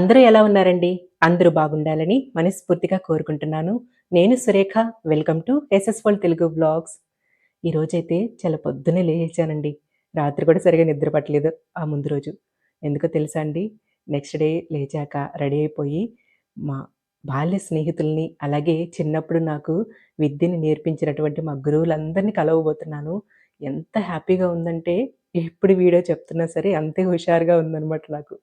అందరూ ఎలా ఉన్నారండి? అందరూ బాగుండాలని మనస్ఫూర్తిగా కోరుకుంటున్నాను. నేను Surekha. Welcome to SS Telugu blogs ఈరోజైతే చాలా పొద్దున్నే లేచానండి. రాత్రి కూడా సరిగ్గా నిద్ర పట్టలేదు ఆ ముందు రోజు. ఎందుకో తెలుసా అండి? నెక్స్ట్ డే లేచాక రెడీ అయిపోయి మా బాల్య స్నేహితుల్ని, అలాగే చిన్నప్పుడు నాకు విద్యని నేర్పించినటువంటి మా గురువులందరినీ కలవబోతున్నాను. ఎంత హ్యాపీగా ఉందంటే, ఎప్పుడు వీడియో చెప్తున్నా సరే అంతే హుషారుగా ఉందన్నమాట నాకు.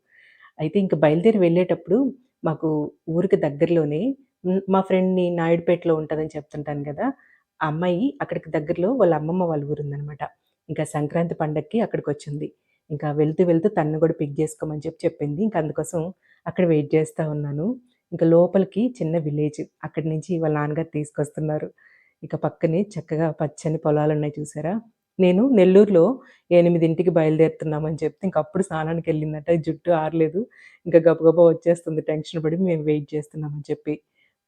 అయితే ఇంక బయలుదేరి వెళ్ళేటప్పుడు మాకు ఊరికి దగ్గరలోనే హ్మ్, మా ఫ్రెండ్‌ని నాయుడుపేటలో ఉంటదని చెప్తుంటాను గదా! ఆ అమ్మాయి అక్కడికి దగ్గరలో వాళ్ళ అమ్మమ్మ వాళ్ళ ఊరుందనమాట. ఇంకా సంక్రాంతి పండగకి అక్కడికొచ్చింది. ఇంకా వెళ్తూ, వెళ్తూ తనని గూడా పిక్ జేసుకోమని చెప్పి చెప్పింది. ఇంక అందుకోసం అక్కడ వెయిట్ జేస్తా ఉన్నాను. ఇంక లోపలికి చిన్న విలేజ్. అక్కడి నుంచి వాళ్ళ నాన్నగారు తీసుకొస్తున్నారు. ఇక పక్కనే చక్కగా పచ్చని పొలాలున్నాయి చూసారా? నేను నెల్లూరులో ఎనిమిదింటికి బయలుదేరుతున్నామని చెప్తే ఇంకప్పుడు స్నానానికెళ్ళిందట. జుట్టు ఆరలేదు. ఇంకా గబగబా వచ్చేస్తుంది టెన్షన్ పడి మేము వెయిట్ చేస్తున్నామని చెప్పి.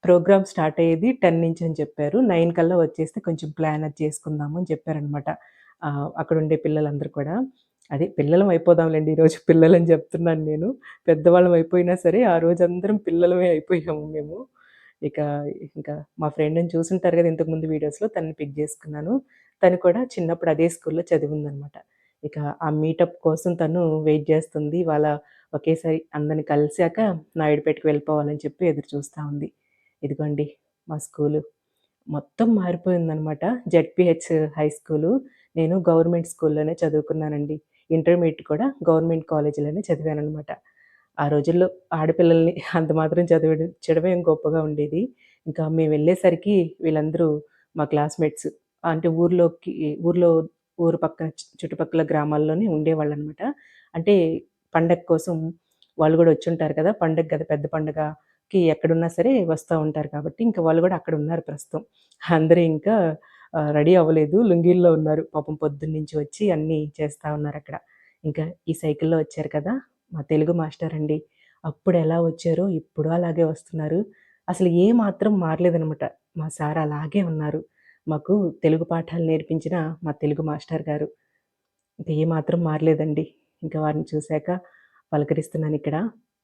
ప్రోగ్రామ్ స్టార్ట్ అయ్యేది 10 నుంచి అని చెప్పారు. నైన్ కల్లా వచ్చేస్తే కొంచెం ప్లాన్ అది చేసుకుందాము అని చెప్పారనమాట. అక్కడ ఉండే పిల్లలందరూ కూడా. అదే పిల్లలం అయిపోదాంలేండి ఈరోజు పిల్లలని చెప్తున్నాను నేను. పెద్దవాళ్ళం అయిపోయినా సరే ఆ రోజు అందరం పిల్లలమే అయిపోయాము మేము. ఇక ఇంకా మా ఫ్రెండ్‌ని చూసుంటారు కదా ఇంతకుముందు వీడియోస్‌లో తనని పిక్ చేసుకున్నాను తను కూడా చిన్నప్పుడు అదే స్కూల్‌లో చదివిందనమాట. ఇక ఆ మీటప్ కోసం తను వెయిట్ చేస్తుంది వాళ్ళ ఒకేసారి అందరిని కలిసాక నాయుడుపేటకి వెళ్ళిపోవాలని చెప్పి ఎదురు చూస్తూ ఉంది. ఇదిగోండి మా స్కూలు. మొత్తం మారిపోయిందనమాట. ZPH high school. నేను గవర్నమెంట్ స్కూల్‌లోనే చదువుకున్నానండి. ఇంటర్మీడియట్ కూడా గవర్నమెంట్ కాలేజీలోనే చదివాననమాట. ఆ రోజుల్లో ఆడపిల్లల్ని అంత మాత్రం చదివించడమే గొప్పగా ఉండేది. ఇంకా మేము వెళ్ళేసరికి వీళ్ళందరూ మా క్లాస్‌మేట్స్ అంటే ఊర్లోకి ఊర్లో ఊరు పక్కన చుట్టుపక్కల గ్రామాల్లోనే ఉండేవాళ్ళనమాట. అంటే పండగ కోసం వాళ్ళు కూడా వచ్చి ఉంటారు కదా! పండగ కదా పెద్ద పండగకి ఎక్కడున్నా సరే వస్తూ ఉంటారు కాబట్టి, ఇంకా వాళ్ళు కూడా అక్కడ ఉన్నారు ప్రస్తుతం. అందరూ ఇంకా రెడీ అవ్వలేదు. లుంగీల్లో ఉన్నారు. పాపం పొద్దున్నుంచి వచ్చి అన్నీ చేస్తూ ఉన్నారు అక్కడ ఇంకా ఈ సైకిల్‌లో వచ్చారు కదా! మా తెలుగు మాస్టారండి అప్పుడు ఎలా వచ్చారో ఇప్పుడు అలాగే వస్తున్నారు. అసలు ఏ మాత్రం మారలేదనమాట. మా సార్ అలాగే ఉన్నారు. మాకు తెలుగు పాఠాలు నేర్పించిన మా తెలుగు మాస్టర్ గారు. ఇంకా ఏ మాత్రం మారలేదండి. ఇంకా వారిని చూశాక పలకరిస్తున్నాను ఇక్కడ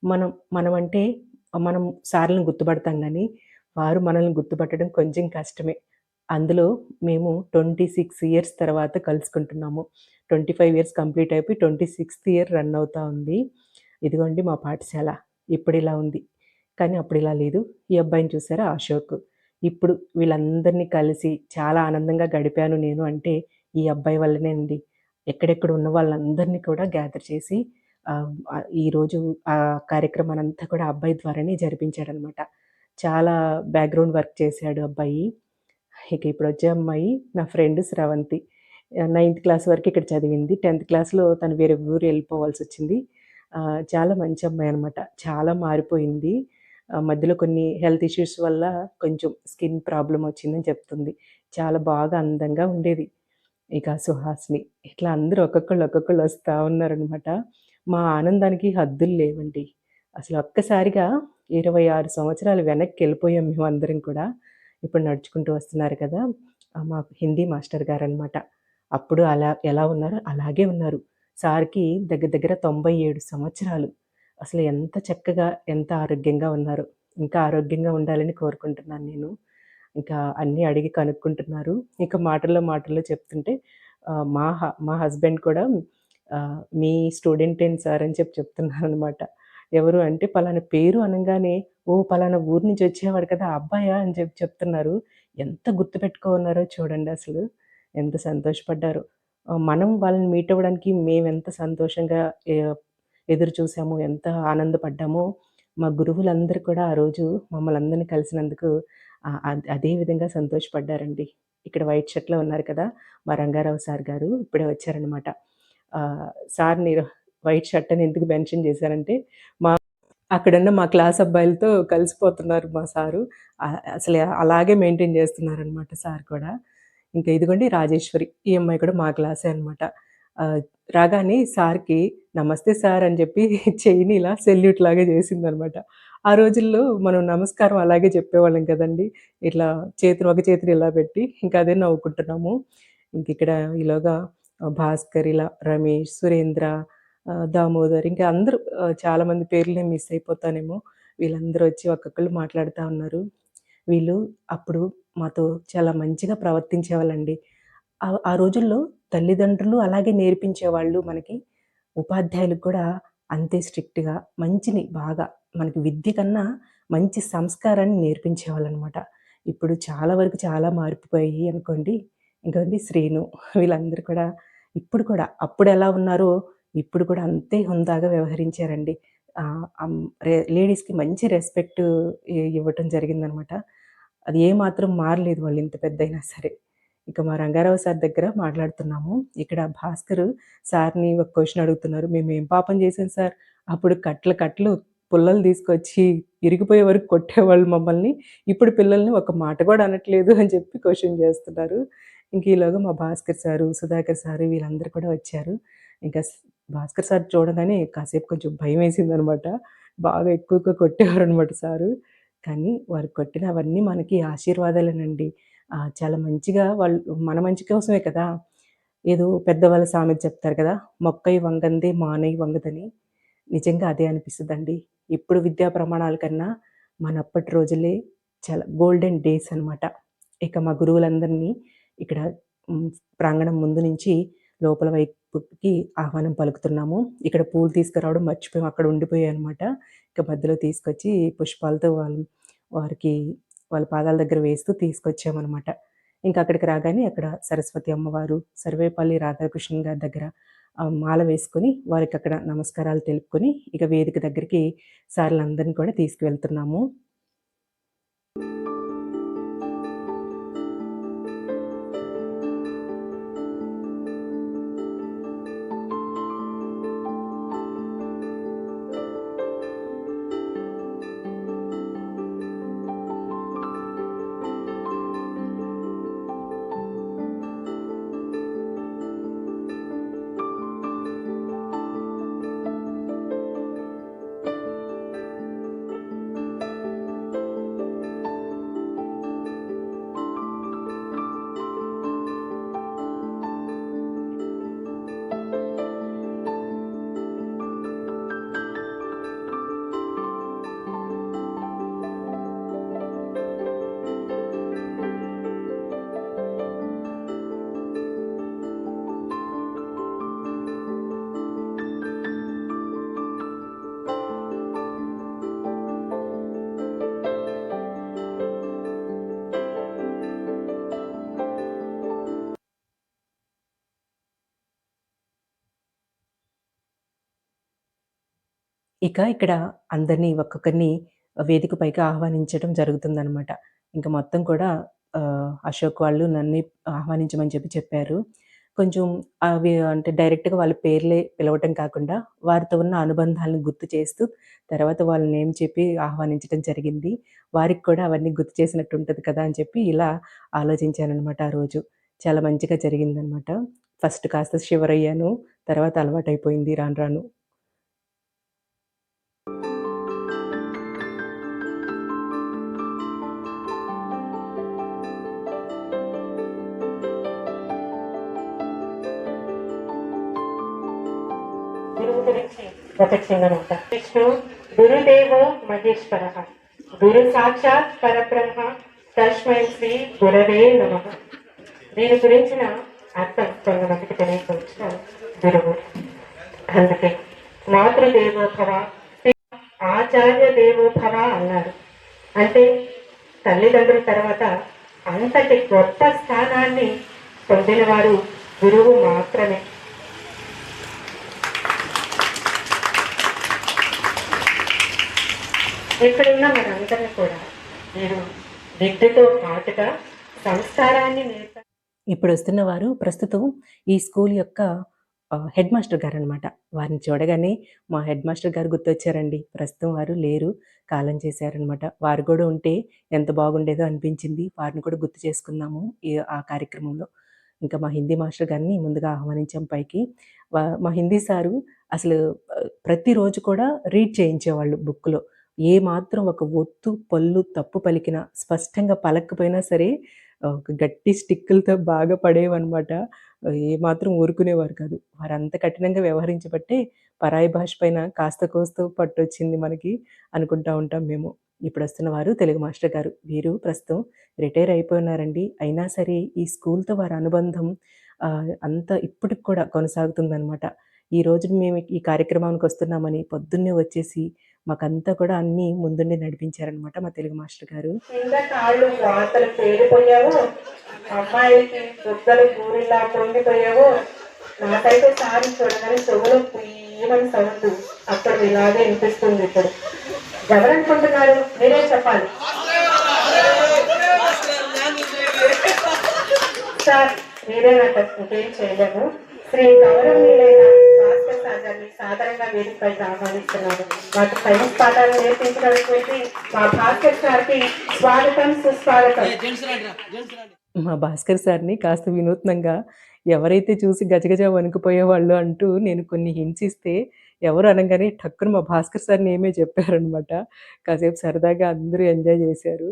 మనం మనమంటే మనం సార్లను గుర్తుపడతాం కానీ వారు మనల్ని గుర్తుపట్టడం కొంచెం కష్టమే. అందులో మేము 26 ఇయర్స్ తర్వాత కలుసుకుంటున్నాము. 25 ఇయర్స్ కంప్లీట్ అయిపోయి 26థ్ ఇయర్ రన్ అవుతా ఉంది. ఇదిగోండి మా పాఠశాల. ఇప్పుడిలా ఉంది. కానీ అప్పుడు ఇలా లేదు. ఈ అబ్బాయిని చూసారా అశోక్. ఇప్పుడు వీళ్ళందరినీ కలిసి చాలా ఆనందంగా గడిపాను నేను అంటే, ఈ అబ్బాయి వల్లనే అండి. ఎక్కడెక్కడ ఉన్న వాళ్ళందరినీ కూడా గ్యాదర్ చేసి ఈరోజు ఆ కార్యక్రమానంతా కూడా అబ్బాయి ద్వారానే జరిపించాడనమాట. చాలా బ్యాక్‌గ్రౌండ్ వర్క్ చేశాడు అబ్బాయి. ఇక ఇప్పుడు వచ్చే అమ్మాయి నా ఫ్రెండ్ స్రవంతి. నైన్త్ క్లాస్ వరకు ఇక్కడ చదివింది. 10థ్ క్లాస్‌లో తను వేరే ఊరు వెళ్ళిపోవాల్సి వచ్చింది చాలా మంచి అమ్మాయి అనమాట చాలా మారిపోయింది. మధ్యలో కొన్ని హెల్త్ ఇష్యూస్ వల్ల కొంచెం స్కిన్ ప్రాబ్లం వచ్చిందని చెప్తుంది. చాలా బాగా అందంగా ఉండేది. ఇక సుహాసిని. ఇట్లా అందరూ ఒక్కొక్కళ్ళు, ఒక్కొక్కళ్ళు వస్తూ ఉన్నారనమాట. మా ఆనందానికి హద్దులు లేవండి. అసలు ఒక్కసారిగా 26 సంవత్సరాలు వెనక్కి వెళ్ళిపోయాం మేము అందరం కూడా. ఇప్పుడు నడుచుకుంటూ వస్తున్నారు కదా! మా హిందీ మాస్టర్ గారు అనమాట అప్పుడు అలా ఎలా ఉన్నారో అలాగే ఉన్నారు. సార్‌కి దగ్గర దగ్గర 97 సంవత్సరాలు. అసలు ఎంత చక్కగా, ఎంత ఆరోగ్యంగా ఉన్నారు ఇంకా ఆరోగ్యంగా ఉండాలని కోరుకుంటున్నాను నేను. ఇంకా అన్నీ అడిగి కనుక్కుంటున్నారు. ఇక మాటల్లో, మాటల్లో చెప్తుంటే మా హ మా హస్బెండ్ కూడా మీ స్టూడెంట్ స్టూడెంటేను సార్ అని చెప్పి చెప్తున్నారనమాట. ఎవరు అంటే పలానా పేరు అనగానే ఓ పలానా ఊరు నుంచి వచ్చేవాడు కదా! అబ్బాయా అని చెప్పి చెప్తున్నారు. ఎంత గుర్తుపెట్టుకున్నారో చూడండి అసలు. ఎంత సంతోషపడ్డారు మనం వాళ్ళని మీట్ అవ్వడానికి మేమెంత సంతోషంగా ఎదురు చూసాము ఎంత ఆనందపడ్డామో, మా గురువులందరూ కూడా ఆ రోజు మమ్మల్నందరిని కలిసినందుకు అదే విధంగా సంతోషపడ్డారండి. ఇక్కడ వైట్ షర్ట్‌లో ఉన్నారు కదా! మా రంగారావు సార్ గారు ఇప్పుడే వచ్చారనమాట. సార్ మీరు వైట్ షర్ట్ అని ఎందుకు మెన్షన్ చేశారంటే, మా అక్కడున్న మా క్లాస్ అబ్బాయిలతో కలిసిపోతున్నారు మా సారు. అసలు అలాగే మెయింటైన్ చేస్తున్నారనమాట సార్ కూడా. ఇంకా ఇదిగోండి రాజేశ్వరి. ఈ అమ్మాయి కూడా మా క్లాసే అనమాట. రాగానే సార్‌కి నమస్తే సార్ అని చెప్పి చెయ్యిని ఇలా సెల్యూట్ లాగా చేసిందనమాట. ఆ రోజుల్లో మనం నమస్కారం అలాగే చెప్పేవాళ్ళం కదండీ! ఇట్లా చేతిని ఒక చేతిని ఇలా పెట్టి ఇంకా అదే నవ్వుకుంటున్నాము. ఇంకిక్కడ ఈలోగా ఇలాగా భాస్కర్ ఇలా రమేష్, సురేంద్ర దామోదర్ ఇంకా అందరూ చాలామంది పేర్లు నేను మిస్ అయిపోతానేమో. వీళ్ళందరూ వచ్చి ఒక్కొక్కళ్ళు మాట్లాడుతా ఉన్నారు. వీళ్ళు అప్పుడు మాతో చాలా మంచిగా ప్రవర్తించేవాళ్ళండి. ఆ ఆ రోజుల్లో తల్లిదండ్రులు అలాగే నేర్పించేవాళ్ళు మనకి. ఉపాధ్యాయులకు కూడా అంతే స్ట్రిక్ట్‌గా మంచిని బాగా మనకి విద్య కన్నా మంచి సంస్కారాన్ని నేర్పించేవాళ్ళనమాట. ఇప్పుడు చాలా వరకు చాలా మారిపోయాయి అనుకోండి. ఇంకోండి శ్రీను వీళ్ళందరూ కూడా ఇప్పుడు కూడా అప్పుడు ఎలా ఉన్నారో ఇప్పుడు కూడా అంతే హుందాగా వ్యవహరించారండి. లేడీస్‌కి మంచి రెస్పెక్ట్ ఇవ్వటం జరిగిందనమాట. అది ఏమాత్రం మారలేదు వాళ్ళు ఇంత పెద్దయినా సరే. ఇక మా రంగారావు సార్ దగ్గర మాట్లాడుతున్నాము. ఇక్కడ భాస్కరు సార్‌ని ఒక క్వశ్చన్ అడుగుతున్నారు. "మేమేం పాపం చేశాం సార్? అప్పుడు కట్టలు కట్టలు పుల్లలు తీసుకొచ్చి ఇరిగిపోయే వరకు కొట్టేవాళ్ళు మమ్మల్ని. ఇప్పుడు పిల్లల్ని ఒక మాట కూడా అనట్లేదు" అని చెప్పి క్వశ్చన్ చేస్తున్నారు. ఇంక ఈలోగా మా భాస్కర్ సారు, సుధాకర్ సారు వీళ్ళందరూ కూడా వచ్చారు. ఇంకా భాస్కర్ సార్ చూడగానే కాసేపు కొంచెం భయమేసిందనమాట. బాగా ఎక్కువగా కొట్టేవారనమాట సారు. కానీ వారు కొట్టినవన్నీ మనకి ఆశీర్వాదాలేనండి. చాలా మంచిగా వాళ్ళు మన మంచి కోసమే కదా! ఏదో పెద్దవాళ్ళ సామెత చెప్తారు కదా! మొక్కయి వంగందే మానయ్య వంగదని." నిజంగా అదే అనిపిస్తదండి. ఇప్పుడు విద్యా ప్రమాణాల కన్నా మనప్పటి రోజులే చాలా గోల్డెన్ డేస్ అనమాట. ఇక మా గురువులందరినీ ఇక్కడ ప్రాంగణం ముందు నుంచి లోపల వైపుకి ఆహ్వానం పలుకుతున్నాము. ఇక్కడ పూలు తీసుకురావడం మర్చిపోయాం. అక్కడ ఉండిపోయాయనమాట. ఇక మధ్యలో తీసుకొచ్చి పుష్పాలతో వాళ్ళు వారికి వాళ్ళ పాదాల దగ్గర వేస్తూ తీసుకొచ్చామనమాట. ఇంకా అక్కడికి రాగానే అక్కడ సరస్వతి అమ్మవారు, సర్వేపల్లి రాధాకృష్ణన్ గారి దగ్గర మాల వేసుకొని వారికక్కడ నమస్కారాలు తెలుపుకొని ఇక వేదిక దగ్గరికి సార్లందరినీ కూడా తీసుకువెళ్తున్నాము. ఇక ఇక్కడ అందరిని ఒక్కొక్కరిని వేదిక పైకి ఆహ్వానించడం జరుగుతుందనమాట. ఇంకా మొత్తం కూడా అశోక్ వాళ్ళు నన్ను ఆహ్వానించమని చెప్పి చెప్పారు. కొంచెం అవి అంటే డైరెక్ట్‌గా వాళ్ళ పేర్లే పిలవటం కాకుండా, వారితో ఉన్న అనుబంధాలను గుర్తు చేస్తూ, తర్వాత వాళ్ళ నేమ్ చెప్పి ఆహ్వానించడం జరిగింది. వారికి కూడా అవన్నీ గుర్తు చేసినట్టు ఉంటుంది కదా! అని చెప్పి ఇలా ఆలోచించానమాట ఆ రోజు. చాలా మంచిగా జరిగిందనమాట. ఫస్ట్ కాస్త షివరయ్యాను. తర్వాత అలవాటైపోయింది రాను రాను. ప్రత్యక్షంగా ఉంటారు చిన్న విష్ణు గురుదేవో మహేశ్వర. గురు సాక్షాత్ పరబ్రహ్మ తస్మై శ్రీ గురవే నమ. దీని గురించిన అర్థం కొంతమందికి తెలియకొచ్చిన గురువు. అందుకే మాతృదేవోభవ ఆచార్య దేవోభవ అన్నారు. అంటే తల్లిదండ్రుల తర్వాత అంతటి గొప్ప స్థానాన్ని పొందినవారు గురువు మాత్రమే. ఇక్కడున్న మనందరినీ కూడా నేను విద్యతో పాటుగా సంస్కారాన్ని నేర్ప ఇప్పుడొస్తున్న వారు ప్రస్తుతం ఈ స్కూల్ యొక్క హెడ్ మాస్టర్ గారనమాట. వారిని చూడగానే మా హెడ్ మాస్టర్ గారు గుర్తొచ్చారండి. ప్రస్తుతం వారు లేరు. కాలం చేశారనమాట. వారు కూడా ఉంటే ఎంత బాగుండేదో అనిపించింది. వారిని కూడా గుర్తు చేసుకుందాము ఈ ఆ కార్యక్రమంలో. ఇంకా మా హిందీ మాస్టర్ గారిని ముందుగా ఆహ్వానించాం పైకి. మా హిందీ సారు అసలు ప్రతిరోజు కూడా రీడ్ చేయించేవాళ్ళు బుక్‌లో. ఏ మాత్రం ఒక ఒత్తు, పళ్ళు తప్పు పలికినా, స్పష్టంగా పలకపోయినా సరే ఒక గట్టి స్టిక్కులతో బాగా పడేవన్నమాట ఏ మాత్రం ఊరుకునేవారు కాదు. వారంత కఠినంగా వ్యవహరించబట్టే పరాయి భాష పైన కాస్త కోస్తో పట్టొచ్చింది మనకి అనుకుంటా ఉంటాం మేము. ఇప్పుడు వస్తున్న వారు తెలుగు మాస్టర్ గారు. వీరు ప్రస్తుతం రిటైర్ అయిపోయినారండి అయినా సరే ఈ స్కూల్‌తో వారి అనుబంధం అంత ఇప్పటికి కూడా కొనసాగుతుందనమాట. ఈ రోజు మేము ఈ కార్యక్రమానికి వస్తున్నామని పొద్దున్నే వచ్చేసి మాకంతా కూడా అన్నీ ముందుండి నడిపించారనమాట మా తెలుగు మాస్టర్ గారు. కింద కాళ్ళు వాతలు పేలిపోయావో అమ్మాయిలకి బుగ్గలు పూరిలా పొంగిపోయావో నాకైతే సారి చూడగానే చెవులు పుయ్యమని సౌండ్ అప్పుడు ఇలాగే వినిపిస్తుంది ఇప్పుడు. ఎవరనుకుంటున్నారు? మీరే చెప్పాలి. సార్ మీరే నాకు ఇంకేం చేయలేము శ్రీ గౌరవనీయులైన గారిని సాధారణంగా వేదికపై ఆహ్వానిస్తున్నాను మాకు సైన్స్ పాఠాలు నేర్పించినటువంటి మా భాస్కర్ సార్కి స్వాగతం సుస్వాగతం మా భాస్కర్ సార్‌ని కాస్త వినూత్నంగా ఎవరైతే చూసి గజగజ వణికిపోయేవాళ్ళు అంటూ నేను కొన్ని హింట్స్ ఇస్తే, ఎవరు అనగానే టక్కున మా భాస్కర్ సార్ నేమే చెప్పారనమాట. కాసేపు సరదాగా అందరూ ఎంజాయ్ చేశారు.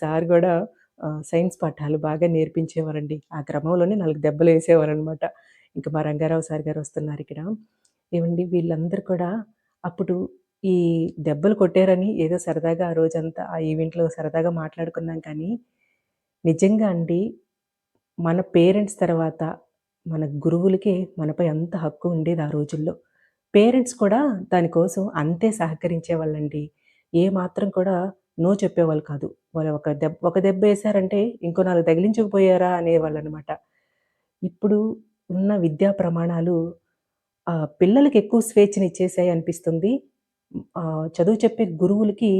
సార్ కూడా సైన్స్ పాఠాలు బాగా నేర్పించేవారండి. ఆ క్రమంలోనే నాలుగు 4 దెబ్బలేసేవారనమాట. ఇంక మా రంగారావు సార్ గారు వస్తున్నారు ఇక్కడ ఏమండి వీళ్ళందరూ కూడా అప్పుడు ఈ దెబ్బలు కొట్టారని ఏదో సరదాగా ఆ రోజంతా ఆ ఈవెంట్‌లో సరదాగా మాట్లాడుకున్నాం కానీ, నిజంగా అండి మన పేరెంట్స్ తర్వాత మన గురువులకే మనపై అంత హక్కు ఉండేది ఆ రోజుల్లో. పేరెంట్స్ కూడా దానికోసం అంతే సహకరించేవాళ్ళండి. ఏ మాత్రం కూడా నో చెప్పేవాళ్ళు కాదు. వాళ్ళు ఒక దెబ్బ ఒక దెబ్బ వేశారంటే ఇంకో నాలుగు తగిలించకపోయారా అనేవాళ్ళనమాట. ఇప్పుడు ఉన్న విద్యా ప్రమాణాలు పిల్లలకి ఎక్కువ స్వేచ్ఛనిచ్చేసాయి అనిపిస్తుంది. చదువు చెప్పే గురువులకి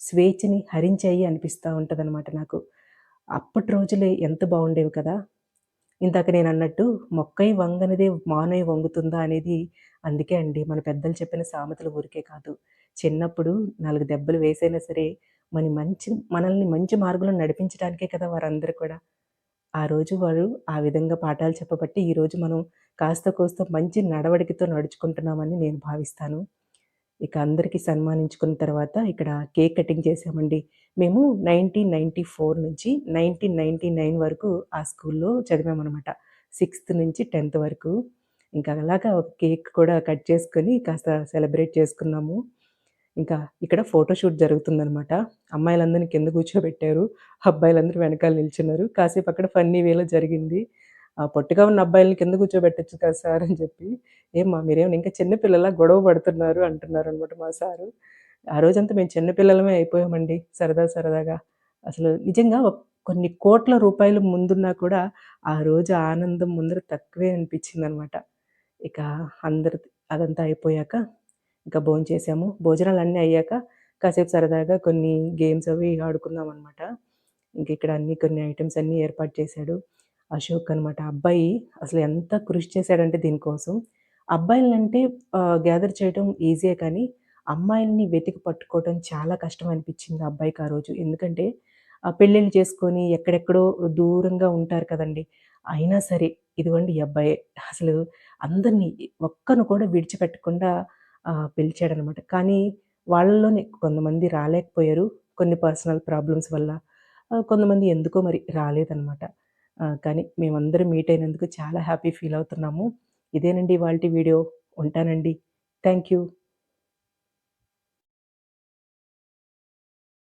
స్వేచ్ఛని హరించాయి అనిపిస్తూ ఉంటుంది అనమాట నాకు. అప్పటి రోజులే ఎంత బాగుండేవి కదా! ఇందాక నేనన్నట్టు "మొక్కై వంగనిదే మానవి వంగుతుందా" అనేది అందుకే అండి మన పెద్దలు చెప్పిన సామెతలు ఊరికే కాదు. చిన్నప్పుడు నాలుగు దెబ్బలు వేసైనా సరే మన మంచి మనల్ని మంచి మార్గంలో నడిపించడానికే కదా వారందరూ కూడా. ఆ రోజు వారు ఆ విధంగా పాఠాలు చెప్పబట్టి ఈరోజు మనం కాస్త కోస్త మంచి నడవడికతో నడుచుకుంటున్నామని నేను భావిస్తాను. ఇక అందరికీ సన్మానించుకున్న తర్వాత ఇక్కడ కేక్ కటింగ్ చేసామండి మేము 1994 నుంచి 1999 వరకు ఆ స్కూల్‌లో చదివామనమాట. సిక్స్త్ నుంచి 10థ్ వరకు. ఇంకా అలాగా ఒక కేక్ కూడా కట్ చేసుకొని కాస్త సెలబ్రేట్ చేసుకున్నాము. ఇంకా ఇక్కడ ఫోటోషూట్ జరుగుతుందనమాట. అమ్మాయిలందరిని కింద కూర్చోబెట్టారు. అబ్బాయిలందరూ వెనకాల నిల్చున్నారు. కాసేపు అక్కడ ఫన్నీ వేలో జరిగింది. ఆ పొట్టిగా ఉన్న అబ్బాయిలని కింద కూర్చోబెట్టొచ్చు కదా సార్ అని చెప్పి, ఏమా మీరేమైనా ఇంకా చిన్న పిల్లలా గొడవ పడుతున్నారు" అంటున్నారు అనమాట మా సారు. ఆ రోజంతా మేము చిన్న పిల్లలమే అయిపోయామండి సరదా సరదాగా. అసలు నిజంగా కొన్ని కోట్ల రూపాయలు ముందున్నా కూడా ఆ రోజు ఆనందం ముందర తక్కువే అనిపించింది అనమాట ఇక అందరి అదంతా అయిపోయాక ఇంకా భోంచేసాము. భోజనాలన్నీ అయ్యాక కాసేపు సరదాగా కొన్ని గేమ్స్ అవి ఆడుకున్నామనమాట. ఇంక ఇక్కడ అన్ని కొన్ని ఐటమ్స్ అన్నీ ఏర్పాటు చేశాడు. అశోక్ అనమాట. అబ్బాయి అసలు ఎంత కృషి చేశాడంటే దీనికోసం. అబ్బాయిలంటే గ్యాదర్ చేయటం ఈజీయే కానీ, అమ్మాయిల్ని వెతికి పట్టుకోవటం చాలా కష్టం అనిపించింది ఆ అబ్బాయికి ఆ రోజు. ఎందుకంటే పెళ్ళిళ్ళు చేసుకొని ఎక్కడెక్కడో దూరంగా ఉంటారు కదండీ! అయినా సరే ఇదిగోండి ఈ అబ్బాయి అసలు అందరిని ఒక్కరిని కూడా విడిచిపెట్టకుండా పిలిచాడనమాట. కానీ వాళ్ళలోనే కొంతమంది రాలేకపోయారు. కొన్ని పర్సనల్ ప్రాబ్లమ్స్ వల్ల. కొంతమంది ఎందుకో మరి రాలేదనమాట. కానీ మేమందరం మీట్ అయినందుకు చాలా హ్యాపీ ఫీల్ అవుతున్నాము. ఇదేనండి వాళ్ళ వీడియో. ఉంటానండి. Thank you.